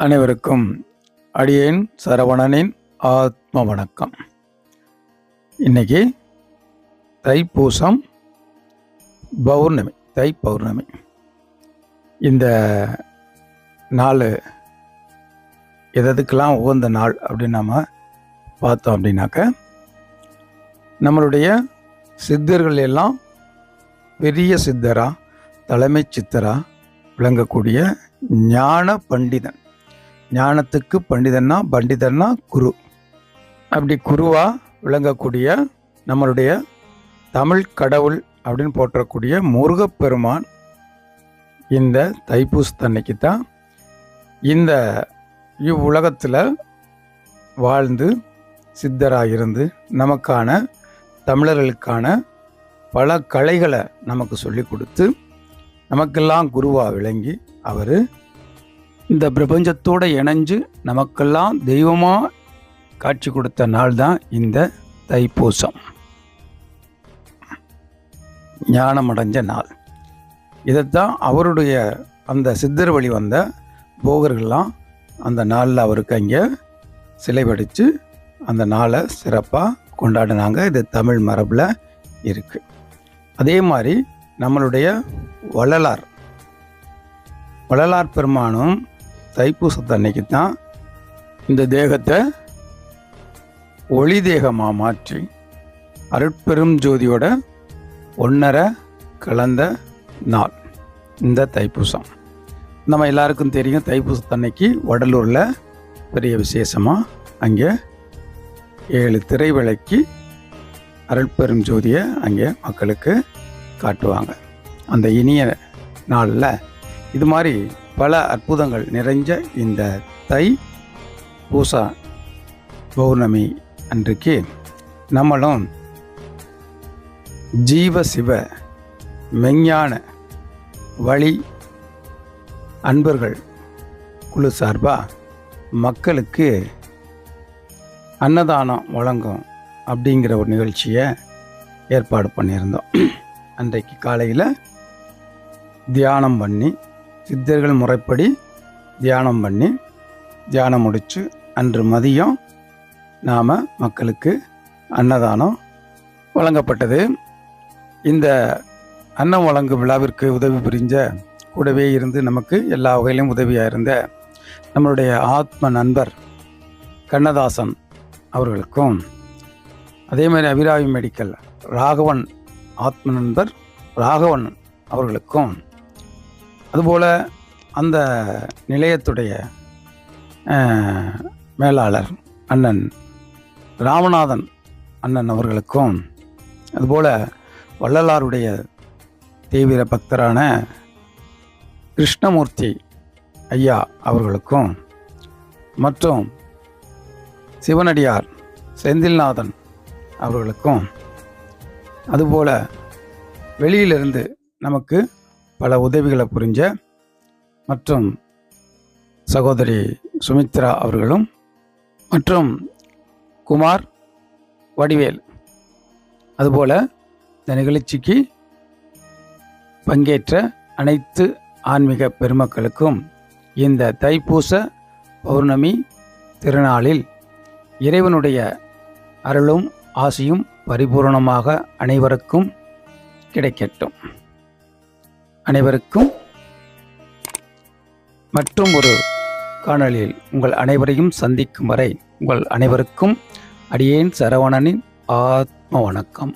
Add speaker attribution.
Speaker 1: அனைவருக்கும் அடியேன் சரவணனின் ஆத்ம வணக்கம். இன்னைக்கு தைப்பூசம் பௌர்ணமி தை பௌர்ணமி இந்த நாள் எதுக்கெல்லாம் உகந்த நாள் அப்படின்னு நம்ம பார்த்தோம் அப்படின்னாக்க நம்மளுடைய சித்தர்கள் எல்லாம் பெரிய சித்தரா தலைமை சித்தரா விளங்கக்கூடிய ஞான பண்டிதன். ஞானத்துக்கு பண்டிதன்னா பண்டிதன்னா குரு. அப்படி குருவா விளங்கக்கூடிய நம்மளுடைய தமிழ் கடவுள் அப்படின்னு போற்றக்கூடிய முருகப்பெருமான் இந்த தைப்பூசத்தன்னைக்கு தான் இந்த இவ்வுலகத்தில் வாழ்ந்து சித்தராக இருந்து நமக்கான தமிழர்களுக்கான பல கலைகளை நமக்கு சொல்லிக் கொடுத்து நமக்கெல்லாம் குருவாக விளங்கி அவர் இந்த பிரபஞ்சத்தோடு இணைஞ்சு நமக்கெல்லாம் தெய்வமாக காட்சி கொடுத்த நாள் தான் இந்த தைப்பூசம். ஞானமடைஞ்ச நாள். இதைத்தான் அவருடைய அந்த சித்தர் வழி வந்த போகர்கள்லாம் அந்த நாளில் அவருக்கு அங்கே சிலை வடித்து அந்த நாளை சிறப்பாக கொண்டாடினாங்க. இது தமிழ் மரபில் இருக்குது அதே மாதிரி நம்மளுடைய வள்ளலார். வள்ளலார் பெருமானும் தைப்பூசத்தன்னைக்கு தான் இந்த தேகத்தை ஒளி தேகமாக மாற்றி அருட்பெரும் ஜோதியோட ஒன்றரை கலந்த நாள் இந்த தைப்பூசம். நம்ம எல்லாருக்கும் தெரியும் தைப்பூசத்தன்னைக்கு வடலூரில் பெரிய விசேஷமாக அங்கே ஏழு திரை விளக்கி அருட்பெரும் ஜோதியை அங்கே மக்களுக்கு காட்டுவாங்க. அந்த இனிய நாளில் இது மாதிரி பல அற்புதங்கள் நிறைஞ்ச இந்த தை பூசா பௌர்ணமி அன்றைக்கு நம்மளும் ஜீவ சிவ மெஞ்ஞான வழி அன்பர்கள் குழு சார்பாக மக்களுக்கு அன்னதானம் வழங்கும் அப்படிங்கிற ஒரு நிகழ்ச்சியை ஏற்பாடு பண்ணியிருந்தோம். அன்றைக்கு காலையில் தியானம் பண்ணி சித்தர்கள் முறைப்படி தியானம் பண்ணி தியானம் முடித்து அன்று மதியம் நாம் மக்களுக்கு அன்னதானம் வழங்கப்பட்டது. இந்த அன்னம் வழங்கும் விழாவிற்கு உதவி புரிஞ்ச கூடவே இருந்து நமக்கு எல்லா வகையிலும் உதவியாக இருந்த நம்மளுடைய ஆத்ம நண்பர் கண்ணதாசன் அவர்களுக்கும் அதே மாதிரி அபிராமி மெடிக்கல் ராகவன் ஆத்ம நண்பர் ராகவன் அவர்களுக்கும் அதுபோல் அந்த நிலையத்துடைய மேலாளர் அண்ணன் ராமநாதன் அண்ணன் அவர்களுக்கும் அதுபோல் வள்ளலாருடைய தீவிர பக்தரான கிருஷ்ணமூர்த்தி ஐயா அவர்களுக்கும் மற்றும் சிவனடியார் செந்தில்நாதன் அவர்களுக்கும் அதுபோல் வெளியிலிருந்து நமக்கு பல உதவிகளை புரிஞ்ச மற்றும் சகோதரி சுமித்ரா அவர்களும் மற்றும் குமார் வடிவேல் அதுபோல் இந்த நிகழ்ச்சிக்கு பங்கேற்ற அனைத்து ஆன்மீக பெருமக்களுக்கும் இந்த தைப்பூச பௌர்ணமி திருநாளில் இறைவனுடைய அருளும் ஆசியும் பரிபூரணமாக அனைவருக்கும் கிடைக்கட்டும். அனைவருக்கும் மற்றும் ஒரு காணொலியில் உங்கள் அனைவரையும் சந்திக்கும் வரை உங்கள் அனைவருக்கும் அடியேன் சரவணனின் ஆத்ம வணக்கம்.